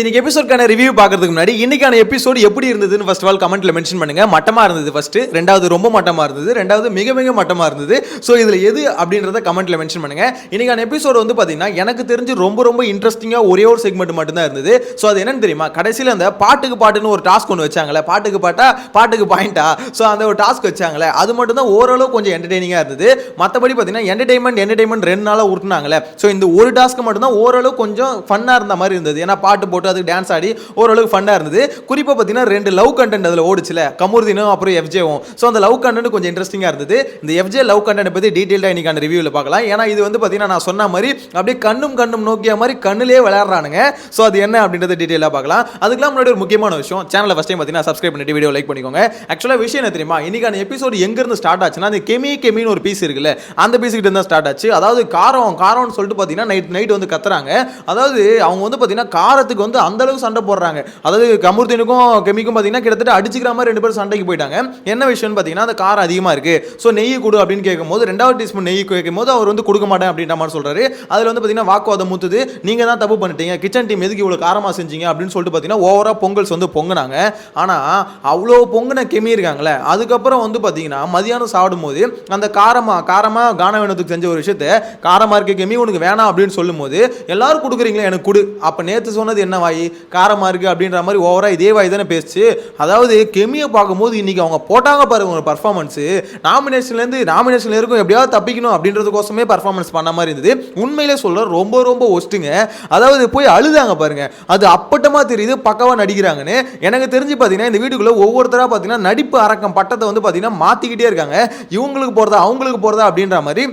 இன்னைக்கு எபிசோட்கான ரிவ்யூ பார்க்கறதுக்கு முன்னாடி இன்னைக்கான எபிசோடு எப்படி இருந்ததுன்னு ஃபர்ஸ்ட் ஆஃப் ஆல் கமெண்ட்ல மென்ஷன் பண்ணுங்க. மட்டமா இருந்தது ஃபர்ஸ்ட் ரெண்டாவது ரொம்ப மட்டமா இருந்தது. ரெண்டாவது மிக மிக மட்டமா இருந்தது. ஸோ இதுல எது அப்படின்றத கமெண்ட்ல மென்ஷன் பண்ணுங்க. இன்னைக்கான எபிசோடு வந்து பாத்தீங்கன்னா எனக்கு தெரிஞ்சு ரொம்ப ரொம்ப இன்ட்ரெஸ்டிங்கா ஒரே ஒரு செக்மெண்ட் மட்டும்தான் இருந்தது. ஸோ அது என்னன்னு தெரியுமா? கடைசியில் அந்த பாட்டுக்கு பாட்டுன்னு ஒரு டாஸ்க் ஒன்று வச்சாங்களே பாட்டுக்கு பாட்டா பாட்டுக்கு பாயிண்டா ஸோ அந்த ஒரு டாஸ்க் வச்சாங்களே அது மட்டும் தான் ஓரளவு கொஞ்சம் என்டர்டெய்னிங்காக இருந்தது. மற்றபடி பார்த்தீங்கன்னா என்டர்டைன்மெண்ட் என்டர்டைன்மெண்ட் ரெண்டு நாளாக உருட்டுனாங்களே ஸோ இந்த ஒரு டாஸ்க்கு மட்டும் தான் ஓரளவு கொஞ்சம் ஃபன்னாக இருந்த மாதிரி இருந்தது. ஏன்னா பாட்டு போட்டு அதுக்கு டான்ஸ் ஆடி ஓரளவுக்கு ஃபண்டாக இருந்தது. குறிப்பாக பார்த்தீங்கன்னா ரெண்டு லவ் கண்டென்ட் அதில் ஓடிச்சுல. கமுர்தினும் அப்புறம் எஃப்ஜேவும் ஸோ அந்த லவ் கண்டென்ட் கொஞ்சம் இன்ட்ரெஸ்டிங்காக இருந்தது. இந்த எஃப்ஜே லவ் கண்டென்ட் பற்றி டீட்டெயிலாக இன்னைக்கு அந்த ரிவ்யூவில் பார்க்கலாம் ஏன்னா இது வந்து பார்த்தீங்கன்னா நான் சொன்ன மாதிரி அப்படியே கண்ணும் கண்ணும் நோக்கிய மாதிரி கண்ணிலே விளையாடுறானுங்க. ஸோ அது என்ன அப்படின்றத டீட்டெயிலாக பார்க்கலாம் அதுக்கெல்லாம் முன்னாடி ஒரு முக்கியமான விஷயம். சேனலை ஃபஸ்ட் டைம் பார்த்தீங்கன்னா சப்ஸ்கிரைப் பண்ணிட்டு வீடியோ லைக் பண்ணிக்கோங்க. ஆக்சுவலாக விஷயம் என்ன தெரியுமா? இன்னைக்கான எபிசோடு எங்கேருந்து ஸ்டார்ட் ஆச்சுன்னா அந்த கெமி கெமின்னு ஒரு பீஸ் இருக்குல்ல அந்த பீஸுக்கிட்ட கிட்ட தான் ஸ்டார்ட் ஆச்சு. அதாவது காரம் காரம்னு சொல்லிட்டு பார்த்தீங்கன்னா நைட் நைட் வந்து கத்துறாங்க. அதாவது அவங்க வந்து பார்த்தீங்கன்னா காரத்துக்கு வந்து அந்த அந்தளவுக்கு சண்டை போடுறாங்க. அதாவது கமுர்த்தினுக்கும் கெமிக்கும் பார்த்தீங்கன்னா கிட்டத்தட்ட அடிச்சுக்கிற மாதிரி ரெண்டு பேரும் சண்டைக்கு போயிட்டாங்க. என்ன விஷயம்னு பார்த்தீங்கன்னா அந்த காரம் அதிகமாக இருக்கு. ஸோ நெய் கொடு அப்படின்னு கேட்கும்போது ரெண்டாவது டீஸ்பூன் நெய் கேட்கும்போது அவர் வந்து கொடுக்க மாட்டேன் அப்படின்ற மாதிரி சொல்கிறாரு அதில் வந்து பார்த்தீங்கன்னா வாக்குவாதம் மூத்துது. நீங்கள் தான் தப்பு பண்ணிட்டீங்க. கிச்சன் டீம் எதுக்கு இவ்வளோ காரமாக செஞ்சீங்க அப்படின்னு சொல்லிட்டு பார்த்தீங்கன்னா ஓவராக பொங்கல்ஸ் வந்து பொங்கினாங்க. ஆனால் அவ்வளோ பொங்கின கெமி இருக்காங்களே அதுக்கப்புறம் வந்து பார்த்தீங்கன்னா மதியானம் சாப்பிடும்போது அந்த காரமாக காரமாக கான செஞ்ச ஒரு விஷயத்த காரமாக இருக்க கெமி உனக்கு வேணாம் அப்படின்னு சொல்லும்போது எல்லாரும் கொடுக்குறீங்களே எனக்கு கொடு. அப்போ நேற்று சொன்னது என்ன? வாய் காரமாக இருக்குது அப்படின்ற மாதிரி ஓவராக இதே வாய் தானே பேசிச்சு. அதாவது கெமியை பார்க்கும்போது இன்றைக்கி அவங்க போட்டாங்க பாருங்க ஒரு பர்ஃபார்மன்ஸு நாமினேஷன்லேருந்து நாமினேஷன்ல இருக்கும் எப்படியாவது தப்பிக்கணும் அப்படின்றதுக்கோசமே பர்ஃபார்மன்ஸ் பண்ண மாதிரி இருந்தது. உண்மையிலே சொல்ல ரொம்ப ரொம்ப ஒஸ்ட்டுங்க. அதாவது போய் அழுதாங்க பாருங்கள் அது அப்பட்டமாக தெரியுது பக்கவாக நடிக்கிறாங்கன்னு. எனக்கு தெரிஞ்சு பார்த்தீங்கன்னா இந்த வீட்டுக்குள்ளே ஒவ்வொருத்தராக பார்த்தீங்கன்னா நடிப்பு அரக்கம் பட்டத்தை வந்து பார்த்தீங்கன்னா மாற்றிக்கிட்டே இருக்காங்க. இவங்களுக்கு போகிறதா அவங்களுக்கு போகிறதா அப்படின்ற மாதிரி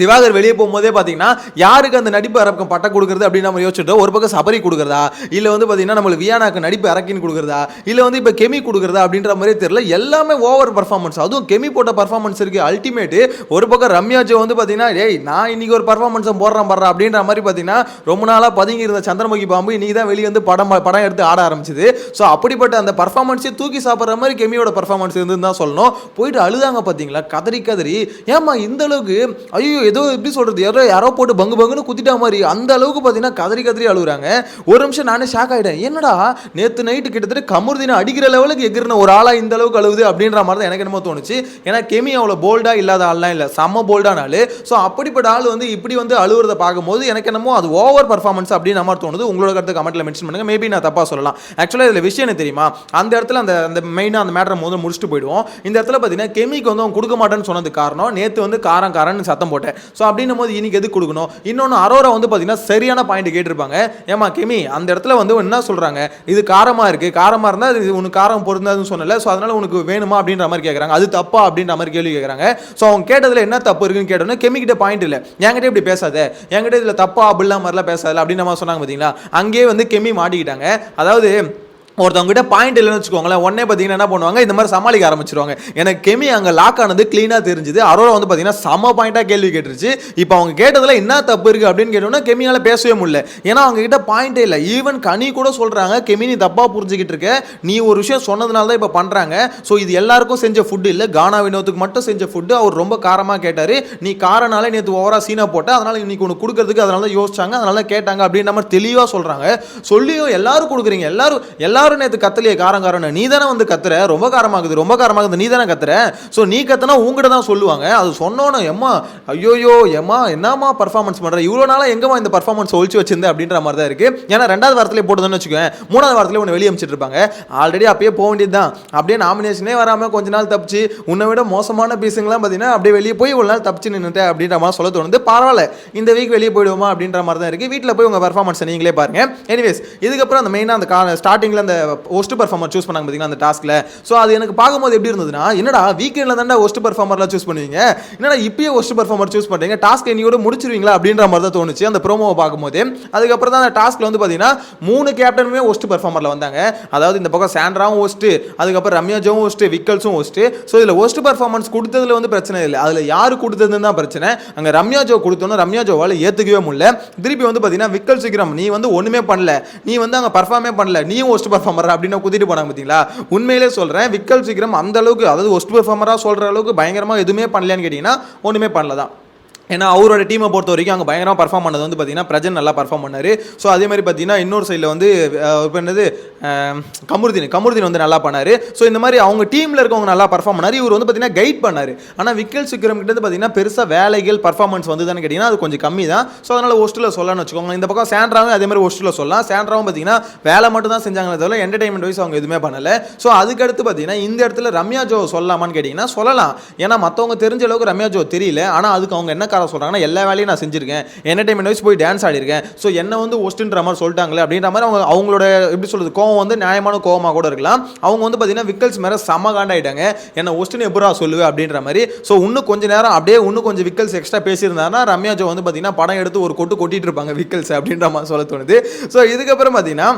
திவாகர் வெளியே போகும்போதே பார்த்தீங்கன்னா யாருக்கு அந்த நடிப்பு அரக்கம் பட்டம் கொடுக்குறது அப்படின்னு நம்ம யோசிச்சுட்டோம் ஒரு பக்கம் சபரி கொடுக்குறதா? இல்லை வந்து பார்த்தீங்கன்னா நம்மளுக்கு வியானாக்கு நடிப்பு அரக்கின்னு கொடுக்குறதா? இல்லை வந்து இப்போ கெமி கொடுக்குறதா அப்படின்ற மாதிரி தெரியல. எல்லாமே ஓவர் பர்ஃபார்மன்ஸ் அதுவும் கெமி போட்ட பர்ஃபார்மன்ஸ் இருக்குது அல்டிமேட்டு ஒரு பக்கம் ரம்யா ஜோ வந்து பார்த்தீங்கன்னா ஏய் நான் இன்னைக்கு ஒரு பர்ஃபார்மன்ஸை போடுறேன் படுறேன் அப்படின்ற மாதிரி பார்த்தீங்கன்னா ரொம்ப நாளாக பதுங்கி இருந்த சந்திரமுகி பாம்பு இன்னைக்கு தான் வெளியே வந்து படம் படம் எடுத்து ஆட ஆரம்பிச்சுது. ஸோ அப்படிப்பட்ட அந்த பர்ஃபார்மன்ஸே தூக்கி சாப்பிட்ற மாதிரி கெமியோட பர்ஃபார்மன்ஸ் இருந்துன்னு தான் சொல்லணும். போயிட்டு அழுதாங்க பார்த்தீங்களா கதறி கதறி. ஏமா இந்த அளவுக்கு? ஐயோ ஏதோ எப்படி சொல்றது யாரோ யாரோ போட்டு பங்கு பங்குன்னு குத்திட்டா மாதிரி அந்த அளவுக்கு பார்த்தீங்கன்னா கதறி கதறி அழுகுறாங்க ஒரு நிமிஷம் நானே ஷாக் ஆகிட்டேன் என்னடா நேற்று நைட்டு கிட்டத்தட்ட கமுர்தினை அடிக்கிற லெவலுக்கு எகிரின ஒரு ஆளா இந்த அளவுக்கு அழுகுது அப்படின்ற மாதிரி தான் எனக்கு என்னமோ தோணுச்சு. ஏன்னா கெமி அவ்வளோ போல்டா இல்லாத ஆள்லாம் இல்லை. செம்ம போல்டான ஆள். ஸோ அப்படிப்பட்ட ஆள் வந்து இப்படி வந்து அழுகுறத பார்க்கும்போது எனக்கு என்னமோ அது ஓவர் பர்ஃபார்மன்ஸ் அப்படின்னு மாதிரி தோணுது. உங்களோட கருத்து கமெண்ட்ல மென்ஷன் பண்ணுங்க. மேபி நான் தப்பா சொல்லலாம். ஆக்சுவலாக இதில் விஷயம் என்ன தெரியுமா? அந்த இடத்துல அந்த அந்த மெயினாக அந்த மேட்டரை முதல்ல முடிச்சுட்டு போயிடுவோம். இந்த இடத்துல பார்த்தீங்கன்னா கெமிக்கு வந்து அவன் கொடுக்க மாட்டேன்னு சொன்னது காரணம் நேற்று வந்து காரம் காரன்னு சத்தம் போட்டேன். ஸோ அப்படின்னும் போது இன்னைக்கு எது கொடுக்கணும்? இன்னொன்று அரோரா வந்து பார்த்தீங்கன்னா சரியான பாயிண்ட் கேட்டிருப்பாங்க. ஏமா கெமி அந்த இடத்துல வந்து என்ன சொல்கிறாங்க இது காரமாக இருக்குது காரமாக இருந்தால் இது உனக்கு காரம் பொருந்தாதுன்னு சொன்னல. ஸோ அதனால் உனக்கு வேணுமா அப்படின்ற மாதிரி கேட்குறாங்க அது தப்பா அப்படின்ற மாதிரி கேள்வி கேட்குறாங்க ஸோ அவங்க கேட்டதில் என்ன தப்பு இருக்குன்னு கேட்டோன்னே கெமிக்கிட்ட பாயிண்ட் இல்லை. என்கிட்ட இப்படி பேசாத. என்கிட்ட இதில் தப்பா அப்படிலாம் மாதிரிலாம் பேசாத அப்படின்னு நம்ம சொன்னாங்க பார்த்தீங்களா அங்கேயே வந்து கெமி மாட்டிக்கிட்டாங்க. அதாவது ஒருத்தவங்க கிட்ட பாயிண்ட் இல்லைன்னு வச்சுக்கோங்களேன் உடனே பார்த்தீங்கன்னா என்ன பண்ணுவாங்க? இந்த மாதிரி சமாளிக்க ஆரம்பிச்சிருவாங்க. எனக்கு கெமி அங்கே லாக் ஆனது க்ளீனாக தெரிஞ்சுது. அரோரா வந்து பார்த்தீங்கன்னா சம பாயிண்ட்டாக கேள்வி கேட்டுருச்சு. இப்போ அவங்க கேட்டதில் என்ன தப்பு இருக்குது அப்படின்னு கேட்டோம்னா கெமியால் பேசவே முடியல. ஏன்னா அவங்க கிட்ட பாயிண்டே இல்லை. ஈவன் கனி கூட சொல்கிறாங்க கெமி நீ தப்பாக புரிஞ்சுக்கிட்டு இருக்க. நீ ஒரு விஷயம் சொன்னதுனால தான் இப்போ பண்ணுறாங்க ஸோ இது எல்லாருக்கும் செஞ்ச ஃபுட்டு இல்லை. கானா வினோத்துக்கு மட்டும் செஞ்ச ஃபுட்டு அவர் ரொம்ப காரமாக கேட்டார். நீ காரனால நேற்று ஓவரா சீனாக போட்ட. அதனால் இன்னைக்கு ஒன்று கொடுக்கறதுக்கு அதனால தான் யோசிச்சாங்க. அதனால கேட்டாங்க அப்படின்ற மாதிரி தெளிவாக சொல்கிறாங்க சொல்லியும் எல்லாரும் கொடுக்குறீங்க. எல்லாரும் எல்லாரும் நேற்று கத்தலையே காரம் காரம்னு நீ தானே வந்து கத்துற? ரொம்ப காரமாகுது ரொம்ப காரமாகுது. நீ தானே கத்துற? ஸோ நீ கத்துனா உங்ககிட்ட தான் சொல்லுவாங்க. அது சொன்னோன்னு எம்மா ஐயோயோ எம்மா என்னம்மா பர்ஃபார்மன்ஸ் பண்ணுற இவ்வளோ நாளாக எங்கம்மா இந்த பர்ஃபார்மன்ஸ் ஒழிச்சு வச்சிருந்தேன் அப்படின்ற மாதிரி தான் இருக்குது ஏன்னா ரெண்டாவது வாரத்திலே போட்டதுன்னு வச்சுக்கோங்க மூணாவது வாரத்திலே உன்னை வெளியே அமைச்சிட்டு இருப்பாங்க. ஆல்ரெடி அப்பயே போக வேண்டியது தான் அப்படியே நாமினேஷனே வராமல் கொஞ்ச நாள் தப்பிச்சு உன்னை விட மோசமான பீஸுங்கெல்லாம் பார்த்தீங்கன்னா அப்படியே வெளியே போய் ஒரு நாள் தப்பிச்சு நின்றுட்டேன் அப்படின்ற மாதிரி சொல்ல தோணுது. பரவாயில்ல இந்த வீக் வெளியே போயிடுவோமா அப்படின்ற மாதிரி தான் இருக்குது வீட்டில் போய் உங்கள் பர்ஃபார்மன்ஸை நீங்களே பாருங்க. எனிவேஸ் இதுக்கப்புறம் அந்த மெயினாக அந்த கா ஸ்டார்டிங்கில் அந்த ஒஸ்ட் பர்ஃபார்மர் சூஸ் பண்ணாங்க பார்த்தீங்கன்னா அந்த டாஸ்க்கில் ஸோ அது எனக்கு பார்க்கும்போது எப்படி இருந்ததுன்னா என்னடா வீக்கெண்டில் தானே ஒஸ்ட் பர்ஃபார்மர்லாம் சூஸ் பண்ணுவீங்க? என்னடா இப்பயே ஒஸ்ட் பர்ஃபார்மர் சூஸ் பண்ணுறீங்க டாஸ்க் இன்னையோட முடிச்சிருவீங்களா? அப்படின்ற மாதிரி தான் தோணுச்சு அந்த ப்ரோமோவை பார்க்கும்போது. அதுக்கப்புறம் தான் அந்த டாஸ்க்கில் வந்து பார்த்தீங்கன்னா மூணு கேப்டனுமே ஒஸ்ட் பர்ஃபார்மரில் வந்தாங்க. அதாவது இந்த பக்கம் சாண்ட்ராவும் ஒஸ்ட்டு அதுக்கப்புறம் ரம்யா ஜோவும் ஒஸ்ட்டு விக்கல்ஸும் ஒஸ்ட்டு ஸோ இதில் ஒஸ்ட் பர்ஃபார்மன்ஸ் கொடுத்ததுல வந்து பிரச்சனை இல்லை. அதில் யார் கொடுத்ததுன்னு தான் பிரச்சனை. அங்கே ரம்யா ஜோ கொடுத்தோன்னு ரம்யா ஜோவால் ஏற்றுக்கவே முடியல. திருப்பி வந்து பார்த்தீங்கன்னா விக்கல் சீக்கிரம் நீ வந்து ஒன்றுமே பண்ணல. நீ வந்து அங்கே பர்ஃபார்மே பண்ணல. நீயும் ஒஸ்ட் பர்ஃபார்மர் அப்படின்னு குத்திட்டு போனாங்க பார்த்தீங்களா உண்மையிலே சொல்கிறேன் விக்கல் சீக்கிரம் அந்த அளவுக்கு அதாவது ஒஸ்ட் பர்ஃபார்மராக சொல்கிற அளவுக்கு பயங்கரமாக எதுவுமே பண்ணலையான்னு கேட்டிங்கன்னா ஒன்றுமே பண்ணல தான் ஏன்னா அவரோட டீமை பொறுத்த வரைக்கும் அங்கே பயங்கரமாக பர்ஃபார்ம் பண்ணது வந்து பார்த்தீங்கன்னா பிரஜன் நல்லா பர்ஃபார்ம் பண்ணார். ஸோ அதே மாதிரி பார்த்தீங்கன்னா இன்னொரு சைடில் வந்து இப்போ என்னது? கமருதீன். கமருதீன் வந்து நல்லா பண்ணார். ஸோ இந்த மாதிரி அவங்க டீமில் இருக்கவங்க நல்லா பர்ஃபார்ம் பண்ணார். இவர் வந்து பார்த்தீங்கன்னா கைட் பண்ணார். ஆனால் விக்கல் விக்ரம் கிட்ட வந்து பார்த்தீங்கன்னா பெருசாக வேலைகள் பர்ஃபார்மன்ஸ் வந்து தானே கேட்டிங்கன்னா அது கொஞ்சம் கம்மி தான். ஸோ அதனால் ஹோஸ்டலில் சொல்லலாம்னு வச்சுக்கோங்க. இந்த பக்கம் சாண்ட்ராவும் அதே மாதிரி ஹோஸ்டலில் சொல்லலாம். சாண்ட்ராவும் பார்த்தீங்கன்னா வேலை மட்டும் தான் செஞ்சாங்களே தவிர என்டர்டைன்மெண்ட் வைஸ் அவங்க எதுவுமே பண்ணலை. ஸோ அதுக்கடுத்து பார்த்தீங்கன்னா இந்த இடத்துல ரம்யா ஜோ சொல்லலாமான்னு கேட்டிங்கன்னா சொல்லலாம். ஏன்னா மற்றவங்க தெரிஞ்ச அளவுக்கு ரம்யா ஜோ தெரியல. ஆனால் அதுக்கு அவங்க என்ன காரணம் சொல்கிறாங்கன்னா எல்லா வேலையும் நான் செஞ்சிருக்கேன். என்டர்டைன்மெண்ட் வைஸ் போய் டான்ஸ் ஆடிருக்கேன். ஸோ என்ன வந்து ஒஸ்ட்டுன்ற மாதிரி சொல்லிட்டாங்களே அப்படின்ற மாதிரி அவங்க அவங்களோட எப்படி சொல்கிறது கோவம் வந்து நியாயமான கோவமாக கூட இருக்கலாம். அவங்க வந்து பார்த்தீங்கன்னா விக்கல்ஸ் மேலே செம காண்டாயிட்டாங்க. என்ன ஒஸ்ட்டுன்னு எப்படா சொல்லுவேன் அப்படின்ற மாதிரி. ஸோ இன்னும் கொஞ்ச நேரம் அப்படியே இன்னும் கொஞ்சம் விக்கல்ஸ் எக்ஸ்ட்ரா பேசியிருந்தாருன்னா ரம்யா ஜோ வந்து பார்த்தீங்கன்னா படம் எடுத்து ஒரு கொட்டு கொட்டிட்டு இருப்பாங்க விக்கல்ஸ் அப்படின்ற மாதிரி சொல்ல தோணுது. ஸோ இதுக்கப்புறம் பார்த்தீங்கன்னா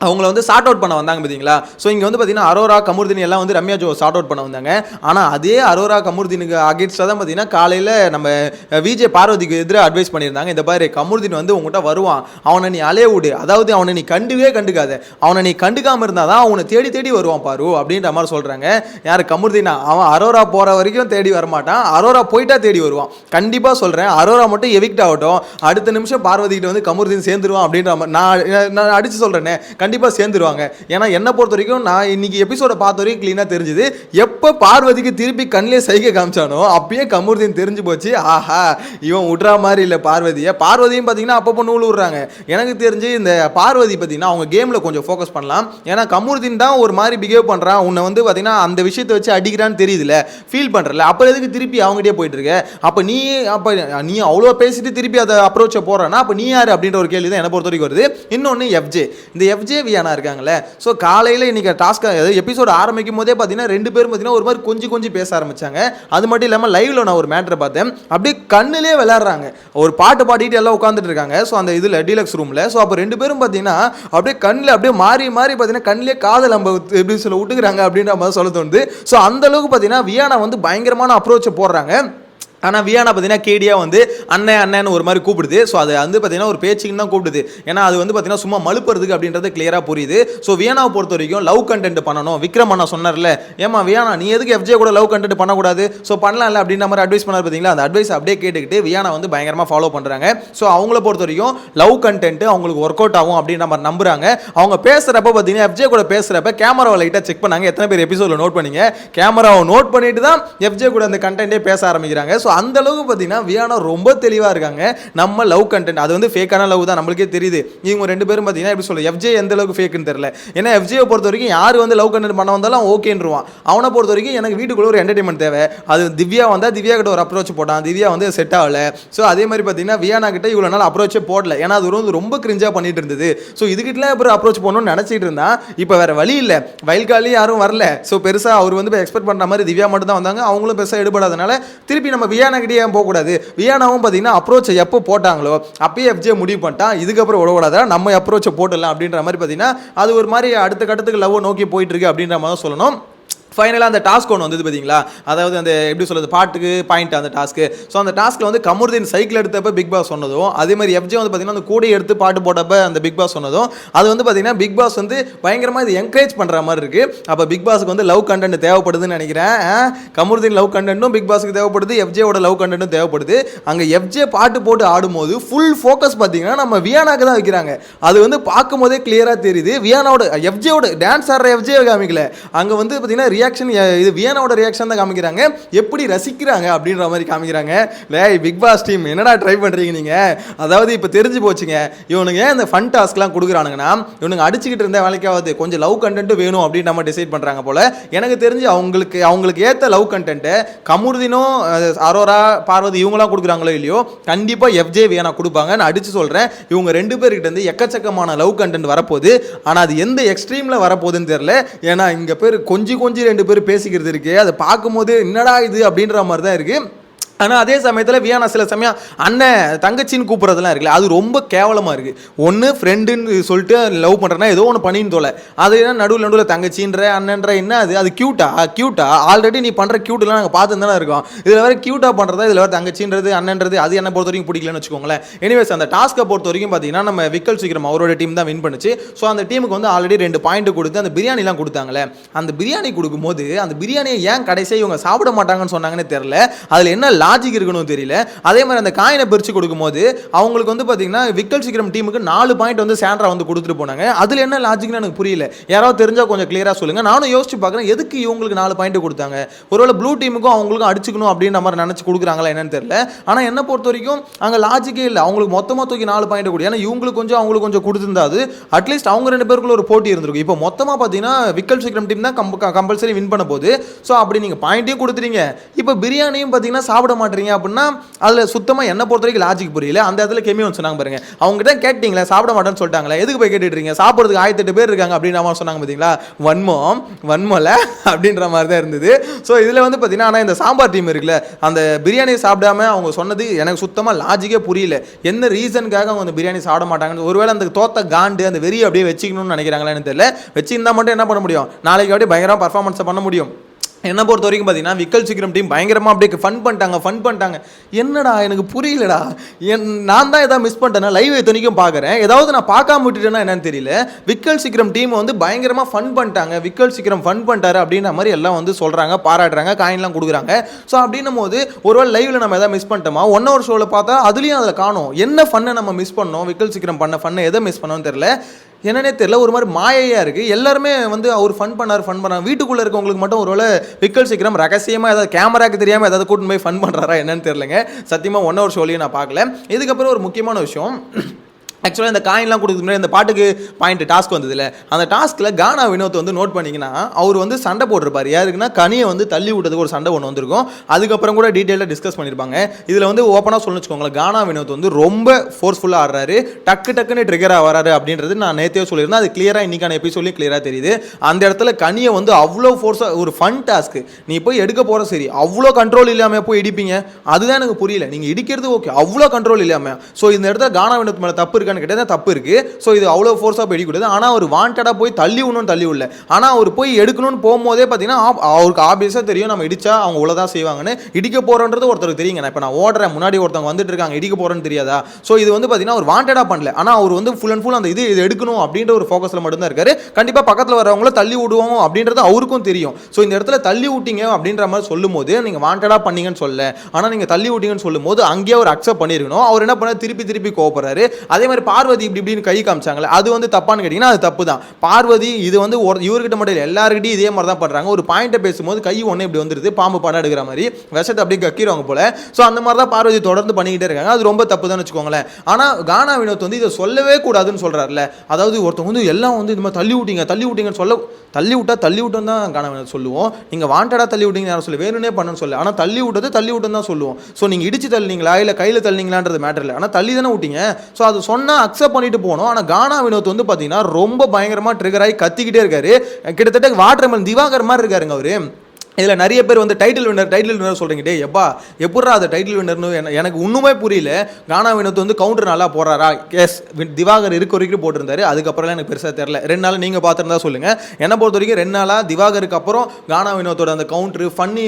அவங்கள வந்து சார்ட் அவுட் பண்ண வந்தாங்க பார்த்தீங்களா ஸோ இங்கே வந்து பார்த்தீங்கன்னா அரோரா கமுர்தினி எல்லாம் வந்து ரம்யா ஜோ சார்ட் அவுட் பண்ண வந்தாங்க. ஆனால் அதே அரோரா கமுர்தினுக்கு அகேன்ஸ்டாக தான் பார்த்தீங்கன்னா காலையில் நம்ம விஜய் பார்வதிக்கு எதிராக அட்வைஸ் பண்ணியிருந்தாங்க. இந்த மாதிரி கமுர்தின் வந்து உங்கள்கிட்ட வருவான். அவனை நீ அலைய விடு. அதாவது அவனை நீ கண்டுவே கண்டுக்காத. அவனை நீ கண்டுக்காமல் இருந்தால் தான் அவனை தேடி தேடி வருவான் பாரு அப்படின்ற மாதிரி சொல்கிறாங்க யார் கமுர்தினா? அவன் அரோரா போகிற வரைக்கும் தேடி வரமாட்டான். அரோரா போயிட்டா தேடி வருவான். கண்டிப்பாக சொல்கிறேன் அரோரா மட்டும் எவிக்ட் ஆகட்டும். அடுத்த நிமிஷம் பார்வதிக்கிட்ட வந்து கமுர்தின் சேர்ந்துருவான் அப்படின்ற மாதிரி நான் நான் அடித்து சொல்கிறேனே கண்டிப்பாக சேர்ந்துருவாங்க. ஏன்னா என்னை பொறுத்த வரைக்கும் நான் இன்னைக்கு எபிசோடை பார்த்த வரைக்கும் க்ளீனாக தெரிஞ்சுது. எப்போ பார்வதிக்கு திருப்பி கண்ணிலே சைகை காமிச்சானோ அப்பயே கமுர்தீன் தெரிஞ்சு போச்சு. ஆஹா இவன் விட்றா மாதிரி இல்லை பார்வதியை. பார்வதியும் பார்த்தீங்கன்னா அப்பப்போ நூல் விடுறாங்க எனக்கு தெரிஞ்சு இந்த பார்வதி பார்த்தீங்கன்னா அவங்க கேமில் கொஞ்சம் ஃபோக்கஸ் பண்ணலாம். ஏன்னா கமுர்தின் தான் ஒரு மாதிரி பிஹேவ் பண்ணுறான் உன்னை வந்து பார்த்தீங்கன்னா அந்த விஷயத்தை வச்சு அடிக்கிறான்னு தெரியுதுல ஃபீல் பண்ணுறல அப்போ எதுக்கு திருப்பி அவங்ககிட்டயே போயிட்டு இருக்க அப்போ நீ அப்போ நீ அவ்வளோ பேசிட்டு திருப்பி அதை அப்ரோச்சை போடுறேன்னா அப்போ நீ யார்? அப்படின்ற ஒரு கேள்வி தான் என்னை பொறுத்த வரைக்கும் வருது. இன்னொன்று எஃப்ஜே இந்த எஃப்ஜே வியானா இருக்காங்களே ஸோ காலையில் இன்றைக்கி டாஸ்க் எபிசோடு ஆரம்பிக்கும் போதே பார்த்தீங்கன்னா ரெண்டு பேரும் பார்த்தீங்கன்னா ஒரு மாதிரி கொஞ்சம் கொஞ்சம் பேச ஆரம்பித்தாங்க அது மட்டும் இல்லாமல் லைவில் நான் ஒரு மேட்ரை பார்த்தேன். அப்படியே கண்ணிலே விளாட்றாங்க ஒரு பாட்டு பாடிட்டு எல்லாம் உட்காந்துட்டு இருக்காங்க. ஸோ அந்த இதில் டீலக்ஸ் ரூமில் ஸோ அப்போ ரெண்டு பேரும் பார்த்தீங்கன்னா அப்படியே கண்ணில் அப்படியே மாறி மாறி பார்த்தீங்கன்னா கண்ணிலே காதல் நம்ம எப்படி சொல்ல விட்டுக்கிறாங்க அப்படின்ற மாதிரி சொல்ல தோணுது. ஸோ அந்த அளவுக்கு பார்த்தீங்கன்னா வியானா வந்து பயங்கரமான அப்ரோச்சை போடுறாங்க. ஆனால் வியானா பார்த்தீங்கன்னா கேடியா வந்து அண்ணன் அண்ணன் ஒரு மாதிரி கூப்பிடுது. ஸோ அது வந்து பார்த்தீங்கன்னா ஒரு பேச்சுக்குன்னு தான் கூப்பிடுது. ஏன்னா அது வந்து பார்த்தீங்கன்னா சும்மா மழுப்புறதுக்கு அப்படின்றது கிளியராக புரியுது. ஸோ வியானாவை பொறுத்த வரைக்கும் லவ் கண்டென்ட் பண்ணணும். விக்ரம் அண்ணா சொன்னார்ல ஏமா வியானா நீ எதுக்கு எஃப்ஜே கூட லவ் கண்டென்ட் பண்ணக்கூடாது? ஸோ பண்ணலாம்ல அப்படின்ற மாதிரி அட்வைஸ் பண்ணார் பார்த்தீங்களா அந்த அட்வைஸ் அப்படியே கேட்டுக்கிட்டு வியானா வந்து பயங்கரமாக ஃபாலோ பண்ணுறாங்க ஸோ அவங்கள பொறுத்த வரைக்கும் லவ் கண்டென்ட் அவங்களுக்கு ஒர்க் அவுட் ஆகும் அப்படின்ற மாதிரி நம்புறாங்க. அவங்க பேசுகிறப்ப பார்த்தீங்கன்னா எஃப்ஜே கூட பேசுகிறப்ப கேமராவை லைட்டாக செக் பண்ணாங்க. எத்தனை பேர் எபிசோடில் நோட் பண்ணிங்க? கேமராவை நோட் பண்ணிட்டு தான் எஃப்ஜே கூட அந்த கண்டென்ட்டே பேச ஆரம்பிக்கிறாங்க. ஸோ ஸோ அந்த அளவுக்கு பார்த்தீங்கன்னா வியானா ரொம்ப தெளிவாக இருக்காங்க. நம்ம லவ் கண்டென்ட் அது வந்து ஃபேக்கான லவ் தான் நம்மளுக்கே தெரியுது. இவங்க ரெண்டு பேரும் பார்த்தீங்கன்னா எப்படி சொல்ல எஃப்ஜே எந்த அளவுக்கு ஃபேக்குன்னு தெரியல. ஏன்னா எஃப்ஜே பொறுத்த வரைக்கும் யார் வந்து லவ் கண்டென்ட் பண்ண வந்தாலும் ஓகேன்றான் ஓகேன்றுவான். அவனை பொறுத்த வரைக்கும் எனக்கு வீட்டுக்குள்ள ஒரு என்டர்டைன்மெண்ட் தேவை. அது திவ்யா வந்தால் திவ்யா கிட்ட ஒரு அப்ரோச் போட்டான். திவ்யா வந்து செட் ஆகலை. ஸோ அதே மாதிரி பார்த்தீங்கன்னா வியானா கிட்ட இவ்வளோ நாள் அப்ரோச்சே போடல. ஏன்னா அது வந்து ரொம்ப கிரிஞ்சாக பண்ணிட்டு இருந்தது. ஸோ இதுக்கிட்டலாம் அப்புறம் அப்ரோச் பண்ணணும்னு நினச்சிட்டு இருந்தான் இப்போ வேறு வழி இல்லை. வயல்காலையும் யாரும் வரல. ஸோ பெருசாக அவர் வந்து எக்ஸ்பெக்ட் பண்ணுற மாதிரி திவ்யா மட்டும் தான் வந்தாங்க. அவங்களும் பெருசாக எடுபடாதனால திருப்பி நம்ம வியானா கிட்டே ஏன் போகக்கூடாது? வியானாவும் பார்த்தீங்கன்னா அப்ரோச்சை எப்போ போட்டாங்களோ அப்பயே எஃப்ஜே முடிவு பண்ணிட்டான். இதுக்கப்புறம் விடக்கூடாதா. நம்ம அப்ரோச்சை போட்டுடலாம் அப்படின்ற மாதிரி பார்த்தீங்கன்னா அது ஒரு மாதிரி அடுத்த கட்டத்துக்கு லவ் நோக்கி போயிட்டு இருக்கு அப்படின்ற மாதிரி தான் சொல்லணும். ஃபைனலாக அந்த டாஸ்க் ஒன்று வந்தது பார்த்தீங்களா அதாவது அந்த எப்படி சொல்கிறது பாட்டுக்கு பாயிண்ட் அந்த டாஸ்க்கு ஸோ அந்த டாஸ்க்கில் வந்து கமருதீன் சைக்கிள் எடுத்தப்ப பிக் பாஸ் சொன்னதும் அதே மாதிரி எஃப்ஜே வந்து பார்த்தீங்கன்னா அந்த கூடை எடுத்து பாட்டு போட்டப்ப அந்த பிக் பாஸ் சொன்னதும் அது வந்து பார்த்தீங்கன்னா பிக் பாஸ் வந்து பயங்கரமாக இது என்கரேஜ் பண்ணுற மாதிரி இருக்குது அப்போ பிக் பாஸுக்கு வந்து லவ் கண்டென்ட் தேவைப்படுதுன்னு நினைக்கிறேன். கமருதீன் லவ் கண்டென்ட்டும் பிக் பாஸ்க்கு தேவைப்படுது எஃப்ஜேவோட லவ் கண்டென்ட்டும் தேவைப்படுது. அங்கே எஃப்ஜே பாட்டு போட்டு ஆடும்போது ஃபுல் ஃபோக்கஸ் பார்த்தீங்கன்னா நம்ம வியானாக்கு தான் வைக்கிறாங்க. அது வந்து பார்க்கும்போதே கிளியராக தெரியுது. வியானாவோட எஃப்ஜேவோட டான்ஸ் ஆடுற எஃப்ஜே காமிக்கல. அங்கே வந்து பார்த்தீங்கன்னா ரியாக்ஷன் இது வியானாவோட ரியாக்ஷன் தான் காமிக்கிறாங்க. எப்படி ரசிக்கிறாங்க அப்படின்ற மாதிரி காமிக்கிறாங்க. லே பிக் பாஸ் டீம் என்னடா ட்ரை பண்ணுறீங்க நீங்கள் அதாவது இப்போ தெரிஞ்சு போச்சுங்க. இவனுங்க இந்த ஃபன் டாஸ்க்லாம் கொடுக்குறானுங்கன்னா இவனுங்க அடிச்சுக்கிட்டு இருந்தால் வேலைக்காவது கொஞ்சம் லவ் கண்டென்ட் வேணும் அப்படின்னு நம்ம டிசைட் பண்ணுறாங்க போல். எனக்கு தெரிஞ்சு அவங்களுக்கு அவங்களுக்கு ஏற்ற லவ் கண்டென்ட்டை கமுருதினும் அரோரா பார்வதி இவங்களாம் கொடுக்குறாங்களோ இல்லையோ கண்டிப்பாக எஃப்ஜே வியானா கொடுப்பாங்க நான் அடிச்சு சொல்கிறேன் இவங்க ரெண்டு பேர்கிட்ட இருந்து எக்கச்சக்கமான லவ் கண்டென்ட் வரப்போகுது. ஆனால் அது எந்த எக்ஸ்ட்ரீமில் வரப்போகுதுன்னு தெரியல. ஏன்னா இங்கே பேர் கொஞ்சம் கொஞ்சம் ரெண்டு பேர் பேசிக்கிறது இருக்குது அதை பார்க்கும்போது என்னடா இது அப்படின்ற மாதிரி தான் இருக்குது ஆனால் அதே சமயத்தில் வியானா சில சமயம் அண்ணன் தங்கச்சின்னு கூப்பிட்றதெல்லாம் இருக்குல்ல அது ரொம்ப கேவலமாக இருக்குது ஒன்று ஃப்ரெண்டுன்னு சொல்லிட்டு லவ் பண்ணுறேன்னா ஏதோ ஒன்று பண்ணின்னு தோலை. அது என்ன நடுவில் நடுவில் தங்கச்சின்ற அண்ணன்ற என்ன அது? அது க்யூட்டா க்யூட்டா ஆல்ரெடி நீ பண்ணுற க்யூட்டெலாம் நாங்கள் பார்த்து தானே இருக்கோம். இதில் வேறு க்யூட்டாக பண்ணுறதா இதில் வேறு தங்கச்சின்றது அண்ணன்றது அது என்ன பொறுத்த வரைக்கும் பிடிக்கலன்னு வச்சுக்கோங்களேன். எனிவேஸ் அந்த டாஸ்க்கை பொறுத்த வரைக்கும் பார்த்தீங்கன்னா நம்ம விக்கல் சீக்கிரம் அவரோட டீம் தான் வின் பண்ணுச்சு. ஸோ அந்த டீமுக்கு வந்து ஆல்ரெடி ரெண்டு பாயிண்ட் கொடுத்து அந்த பிரியாணிலாம் கொடுத்தாங்களே அந்த பிரியாணி கொடுக்கும்போது அந்த பிரியாணியை ஏன் கடைசியாக இவங்க சாப்பிட மாட்டாங்கன்னு சொன்னாங்கன்னு தெரில அதில் என்ன லாஜிக் இருக்கணும் தெரியல. அதே மாதிரி அந்த காயினை பிரித்து கொடுக்கும்போது அவங்களுக்கு வந்து பார்த்தீங்கன்னா விக்கல் சீக்கிரம் டீமுக்கு நாலு பாயிண்ட் வந்து சேண்ட்ரா வந்து கொடுத்துட்டு போனாங்க. அதில் என்ன லாஜிக்னு எனக்கு புரியல. யாராவது தெரிஞ்சால் கொஞ்சம் கிளியராக சொல்லுங்கள் நானும் யோசிச்சு பார்க்குறேன் எதுக்கு இவங்களுக்கு நாலு பாயிண்ட் கொடுத்தாங்க? ஒருவேளை ப்ளூ டீமுக்கும் அவங்களுக்கும் அடிச்சுக்கணும் அப்படின்ற மாதிரி நினச்சி கொடுக்குறாங்களா என்னன்னு தெரியல. ஆனால் என்ன பொறுத்த வரைக்கும் அங்கே லாஜிக்கே இல்லை. அவங்களுக்கு மொத்தமாக தூக்கி நாலு பாயிண்ட் கொடு. ஏன்னா இவங்களுக்கு கொஞ்சம் அவங்களுக்கு கொஞ்சம் கொடுத்துருந்தா அது அட்லீஸ்ட் அவங்க ரெண்டு பேருக்குள்ள ஒரு போட்டி இருந்திருக்கும். இப்போ மொத்தமாக பார்த்தீங்கன்னா விக்கல் சீக்கிரம் டீம் தான் கம்பல்சரி வின் பண்ண போகுது. ஸோ அப்படி நீங்கள் பாயிண்ட்டையும் கொடுத்துறீங்க இப்போ பிரியாணியும் பார்த்தீங்கன்னா சாப்பிட மாட்டீங்க அப்படின்னா அதில் சுத்தமாக என்ன பொறுத்த வரைக்கும் லாஜிக் புரியல. அந்த இடத்துல கெமியோன் சொன்னாங்க பாருங்க. அவங்ககிட்ட கேட்டீங்களா சாப்பிட மாட்டேன்னு சொல்லிட்டாங்களே எதுக்கு போய் கேட்டுட்டு இருக்கீங்க? சாப்பிட்றதுக்கு ஆயிரத்தெட்டு பேர் இருக்காங்க அப்படின்ற மாதிரி சொன்னாங்க பார்த்தீங்களா வன்மம் வன்மல அப்படின்ற மாதிரி தான் இருந்தது. ஸோ இதில் வந்து பார்த்தீங்கன்னா ஆனால் இந்த சாம்பார் டீம் இருக்குல்ல அந்த பிரியாணி சாப்பிடாம அவங்க சொன்னது எனக்கு சுத்தமாக லாஜிக்கே புரியல. என்ன ரீசனுக்காக அவங்க அந்த பிரியாணி சாப்பிட மாட்டாங்கன்னு ஒருவேளை அந்த தோத்த காண்டு அந்த வெறியை அப்படியே வச்சுக்கணும்னு நினைக்கிறாங்களான்னு தெரியல. வச்சிருந்தா மட்டும் என்ன பண்ண முடியும்? நாளைக்கு அப்படியே பயங்கரமாக பர்ஃபார்மன்ஸை பண்ண முடியும். என்ன பொறுத்த வரைக்கும் பார்த்தீங்கன்னா விக்கல் சீக்கிரம் டீம் பயங்கரமாக அப்படியே ஃபன் பண்ணிட்டாங்க ஃபன் பண்ணிட்டாங்க. என்னடா எனக்கு புரியலடா. என் நான் தான் எதாவது மிஸ் பண்ணிட்டேன்னா லைவ் எத்தனைக்கும் பார்க்குறேன். ஏதாவது நான் பார்க்காம விட்டுட்டேன்னா என்னன்னு தெரியல. விக்கல் சீக்கிரம் டீம் வந்து பயங்கரமாக ஃபன் பண்ணிட்டாங்க. விக்கல் சீக்கிரம் ஃபன் பண்ணிட்டாரு அப்படின்ற மாதிரி எல்லாம் வந்து சொல்கிறாங்க பாராட்டுறாங்க காயின்லாம் கொடுக்குறாங்க. ஸோ அப்படின்னும் போது ஒருவேளை லைவில் நம்ம எதாவது மிஸ் பண்ணிட்டோமா? ஒன் ஹவர் ஷோவில் பார்த்தா அதுலேயும் அதில் காணும். என்ன ஃபன்னை நம்ம மிஸ் பண்ணோம்? விக்கல் சீக்கிரம் பண்ண ஃபன்னை எதை மிஸ் பண்ணோம்னு தெரியல. என்னன்னே தெரியல ஒரு மாதிரி மாயையாக இருக்குது எல்லாருமே வந்து அவர் ஃபன் பண்ணார் ஃபன் பண்ணார். வீட்டுக்குள்ளே இருக்கவங்களுக்கு மட்டும் ஒருவேளை விக்கல் சீக்கிரம் ரகசியமாக ஏதாவது கேமராக்கு தெரியாமல் ஏதாவது கூட்டின்னு போய் ஃபன் பண்ணுறாரா என்னன்னு தெரியலங்க. சத்தியமாக ஒன் ஹவர் ஷோலையும் நான் பார்க்கல. இதுக்கப்புறம் ஒரு முக்கியமான விஷயம் ஆக்சுவலாக இந்த காயின்லாம் கொடுக்குறது முன்னாடி இந்த பாட்டுக்கு பாயிண்ட் டாஸ்க் வந்ததுல. அந்த டாஸ்க்கில் கானா வினோத் வந்து நோட் பண்ணிங்கன்னா அவர் வந்து சண்டை போட்டிருப்பார். யாருக்குன்னா கனியை வந்து தள்ளி விட்டதுக்கு ஒரு சண்டை ஒன்று வந்திருக்கும். அதுக்கப்புறம் கூட டீட்டெயிலாக டிஸ்கஸ் பண்ணியிருப்பாங்க. இதில் வந்து ஓப்பனாக சொல்லணும் வச்சுக்கோங்களேன் கானா வினோத் வந்து ரொம்ப ஃபோர்ஸ்ஃபுல்லாக ஆடுறாரு. டக்கு டக்குன்னு ட்ரிகராக வராரு அப்படின்றது நான் நேற்றே சொல்லியிருந்தேன். அது கிளியராக இன்றைக்கான எபிசோட்லையும் கிளியராக தெரியுது. அந்த இடத்துல கனியை வந்து அவ்வளோ ஃபோர்ஸாக ஒரு ஃபன் டாஸ்க்கு நீ போய் எடுக்க போகிற சரி அவ்வளோ கண்ட்ரோல் இல்லாமல் போய் இடிப்பீங்க? அதுதான் எனக்கு புரியல. நீங்கள் இடிக்கிறது ஓகே அவ்வளோ கண்ட்ரோல் இல்லாமல் ஸோ இந்த இடத்துல கானா வினோத் மேலே தப்பு இருக்கான்னு கேட்டால் தப்பு இருக்குது ஸோ இது அவ்வளோ ஃபோர்ஸாக போய் இடிக்கூடாது ஆனால் அவர் வாண்டடாக போய் தள்ளி விடணும்னு தள்ளி விடல. ஆனால் அவர் போய் எடுக்கணும்னு போகும்போதே பார்த்தீங்கன்னா அவருக்கு ஆப்வியஸாக தெரியும் நம்ம இடிச்சா அவங்க இவ்வளோதான் செய்வாங்கன்னு. இடிக்க போகிறோன்றது ஒருத்தருக்கு தெரியுங்க. இப்போ நான் ஓடுறேன் முன்னாடி ஒருத்தவங்க வந்துட்டு இருக்காங்க இடிக்க போகிறேன்னு தெரியாதா? ஸோ இது வந்து பார்த்தீங்கன்னா அவர் வாண்டடாக பண்ணல. ஆனால் அவர் வந்து ஃபுல் அண்ட் ஃபுல் அந்த இது இது எடுக்கணும் அப்படின்ற ஒரு ஃபோக்கஸில் மட்டும்தான் இருக்காரு. கண்டிப்பாக பக்கத்தில் வரவங்கள தள்ளி விடுவோம் அப்படின்றது அவருக்கும் தெரியும். ஸோ இந்த இடத்துல தள்ளி விட்டீங்க அப்படின்ற மாதிரி சொல்லும் போது நீங்கள் வாண்டடாக பண்ணீங்கன்னு சொல்ல. ஆனால் நீங்கள் தள்ளி விட்டீங்கன்னு சொல்லும் போது அங்கேயே அவர் அக்செப்ட் பண்ணியிருக்கணும் அவர் என்ன பண்ணார்? திருப்பி திருப்பி கோவப்படுறாரு. அதே மாதிரி பார்வதி இப்படி இப்படின்னு கை காமிச்சாங்களே அது வந்து தப்பான்னு கேட்டிங்கன்னா அது தப்பு தான் பார்வதி இது வந்து ஒரு இவர்கிட்ட மட்டும் இல்லை எல்லாருக்கிட்டையும் இதே மாதிரி தான் பண்ணுறாங்க ஒரு பாயிண்ட்டை பேசும்போது கை ஒன்று இப்படி வந்துருது பாம்பு படம் எடுக்கிற மாதிரி. விஷத்தை அப்படியே கக்கிடுவாங்க போல. ஸோ அந்த மாதிரி தான் பார்வதி தொடர்ந்து பண்ணிக்கிட்டே இருக்காங்க. அது ரொம்ப தப்பு தான் வச்சுக்கோங்களேன். ஆனால் கானா வினோத் வந்து இதை சொல்லவே கூடாதுன்னு சொல்கிறாருல அதாவது ஒருத்தவங்க வந்து எல்லாம் வந்து இந்த மாதிரி தள்ளி விட்டீங்க தள்ளி விட்டீங்கன்னு சொல்ல தள்ளி விட்டா தள்ளி விட்டோம் தான் கானா வினோத் சொல்லுவோம். நீங்கள் வாண்டடாக தள்ளி விட்டீங்க யாரும் சொல்லி வேணும்னே பண்ணணும்னு சொல்லு ஆனால் தள்ளி விட்டது தள்ளி விட்டோம் தான் சொல்லுவோம். ஸோ நீங்கள் இடிச்சு தள்ளினீங்களா இல்லை கையில் தள்ளினீங்களான்றது மேட்டர் இல்லை. ஆனால் தள்ளி தானே விட்டீங்க. ஸோ அது சொன்ன சொன்னால் அக்செப்ட் பண்ணிட்டு போனோம். ஆனால் கானா வினோத் வந்து பார்த்தீங்கன்னா ரொம்ப பயங்கரமாக ட்ரிகர் ஆகி கத்திக்கிட்டே இருக்காரு. கிட்டத்தட்ட வாட்டர் திவாகர் மாதிரி இருக்காருங்க அவரு. இதில் நிறைய பேர் வந்து டைட்டில் வின்னர் டைட்டில் வின்னர் சொல்கிறீங்க டே எப்பா எப்படா அது டைட்டில் வின்னர்னு என- எனக்கு ஒன்றுமே புரியல. கானா வினோத் வந்து கவுண்டர் நல்லா போடுறாரா? எஸ் திவாகர் இருக்க வரைக்கும் போட்டிருந்தாரு. அதுக்கப்புறம் எனக்கு பெருசாக தெரில ரெண்டு நாள் நீங்கள் பார்த்துருந்தா சொல்லுங்கள் என்னை பொறுத்த வரைக்கும் ரெண்டு நாளாக திவாகருக்கு அப்புறம் கானா வினோத்தோட அந்த கவுண்டர் ஃபன்னி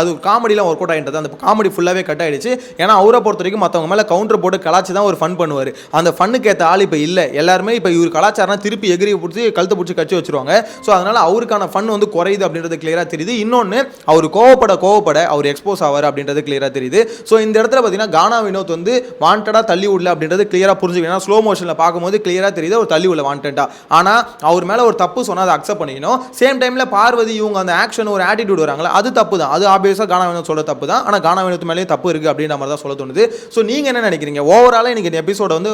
அது காமெடிலாம் ஒர்க் அவுட் ஆகிட்டது அந்த காமெடி ஃபுல்லாகவே கட் ஆகிடுச்சு ஏன்னா அவரை பொறுத்த வரைக்கும் மற்றவங்க மேலே கவுண்டர் போட்டு கலாச்சி தான் ஒரு ஃபன் பண்ணுவார். அந்த ஃபன்னுக்கு ஏற்ற ஆள் இப்போ இல்லை. எல்லாருமே இப்போ இவர் கலாச்சாரம்னா திருப்பி எகிரி பிடிச்சி கழுத்தை பிடிச்சி கட்சி வச்சிருவாங்க. ஸோ அதனால் அவருக்கான ஃபன் வந்து குறையுது அப்படின்றது கிளியராக தெரியுது. இன்னொன்று அவர் கோவப்பட கோவப்பட அவர் எக்ஸ்போஸ் ஆவார் அப்படின்றது கிளியராக தெரியுது. ஸோ இந்த இடத்துல பார்த்தீங்கன்னா கானா வினோத் வந்து வாண்டடாக தள்ளி விடல அப்படின்றது கிளியராக புரிஞ்சுக்கணும் ஏன்னா ஸ்லோ மோஷனில் பார்க்கும்போது கிளியராக தெரியுது அவர் தள்ளி விடல வாண்டடா ஆனால் அவர் மேலே ஒரு தப்பு சொன்னால் அதை அக்செப்ட் பண்ணிக்கணும். சேம் டைமில் பார்வதி இவங்க அந்த ஆக்ஷன் ஒரு ஆட்டிடியூட் வராங்களா அது தப்பு தான். அது ஆப்வியஸாக கானா வினோத் சொல்ல தப்பு தான். ஆனால் கானா வினோத் மேலேயும் தப்பு இருக்குது அப்படின்ற மாதிரி தான் சொல்ல தோணுது. ஸோ நீங்கள் என்ன நினைக்கிறீங்க? ஓவராலாக இன்னைக்கு எபிசோட வந்து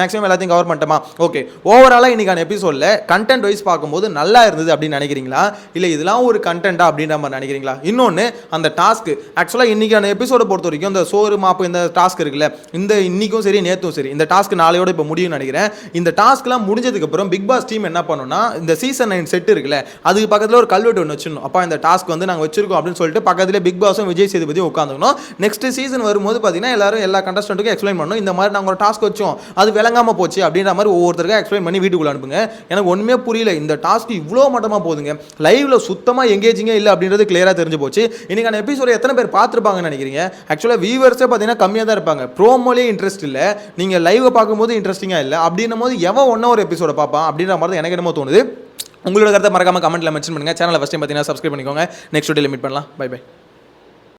மேக்ஸிமம் எல்லாத்தையும் கவர் பண்ணிட்டோமா? ஓகே ஓவராலாக இன்னைக்கான எபிசோடில் கண்டென்ட் வைஸ் பார்க்கும்போது நல்லா இருந்தது அப்படின்னு நினைக்கிறீங்களா? இல்லை இதெல்லாம் ஒரு கண்டென்ட்டா அப்படின்ற மாதிரி நினைக்கிறீங்களா? இன்னொன்று அந்த டாஸ்க் ஆக்சுவலாக இன்னைக்கான எபிசோடை பொறுத்த வரைக்கும் இந்த சோறு மாப்பு இந்த டாஸ்க் இருக்குல்ல இந்த இன்னைக்கும் சரி நேற்றும் சரி இந்த டாஸ்க் நாளையோட இப்போ முடியும்னு நினைக்கிறேன். இந்த டாஸ்க்லாம் முடிஞ்சதுக்கப்புறம் பிக் பாஸ் டீம் என்ன பண்ணணும்னா இந்த சீசன் நைன் செட் இருக்குல்ல அதுக்கு பக்கத்தில் ஒரு கல்வெட்டு ஒன்று வச்சிடணும். அப்பா இந்த டாஸ்க் வந்து நாங்கள் வச்சிருக்கோம் அப்படின்னு சொல்லிட்டு பக்கத்தில் பிக் பாஸும் விஜய் சேதுபதியும் உட்காந்துக்கணும் நெக்ஸ்ட் சீசன் வரும்போது பார்த்தீங்கன்னா எல்லாரும் எல்லா கண்டஸ்டன்ட்டுக்கும் எக்ஸ்பிளைன் பண்ணணும். இந்த மாதிரி நாங்கள் ஒரு டாஸ்க் வச்சோம் அது விளங்காமல் போச்சு அப்படின்ற மாதிரி ஒவ்வொருத்தருக்கும் எக்ஸ்பிளைன் பண்ணி வீட்டுக்குள்ளே அனுப்புங்க. எனக்கு ஒன்றுமே புரியல இந்த டாஸ்க் இவ்வளோ மட்டமாக போகுதுங்க லைவில் சுத்தமாக எங்கேஜிங்கே இல்லை அப்படின்னு அப்படின்றது கிளியராக தெரிஞ்சு போச்சு. இன்னைக்கான எபிசோட எத்தனை பேர் பார்த்துருப்பாங்கன்னு நினைக்கிறீங்க? ஆக்சுவலாக வியூவர்ஸே பார்த்தீங்கன்னா கம்மியாக தான் இருப்பாங்க. ப்ரோமோலே இன்ட்ரெஸ்ட் இல்லை. நீங்கள் லைவை பார்க்கும்போது இன்ட்ரெஸ்டிங்காக இல்லை. அப்படின்னும் போது எவன் ஒன்றா ஒரு எபிசோட பார்ப்பான்? அப்படின்ற மாதிரி தான் எனக்கு என்னமோ தோணுது. உங்களோட கருத்தை மறக்காம கமெண்ட்ல மென்ஷன் பண்ணுங்க. சேனலை ஃபஸ்ட் டைம் பார்த்தீங்கன்னா சப்ஸ்கிரைப் பண்ணிக்கோங்க. நெக்ஸ்ட் வீடியோவில் மீட் பண்ணலாம். Bye bye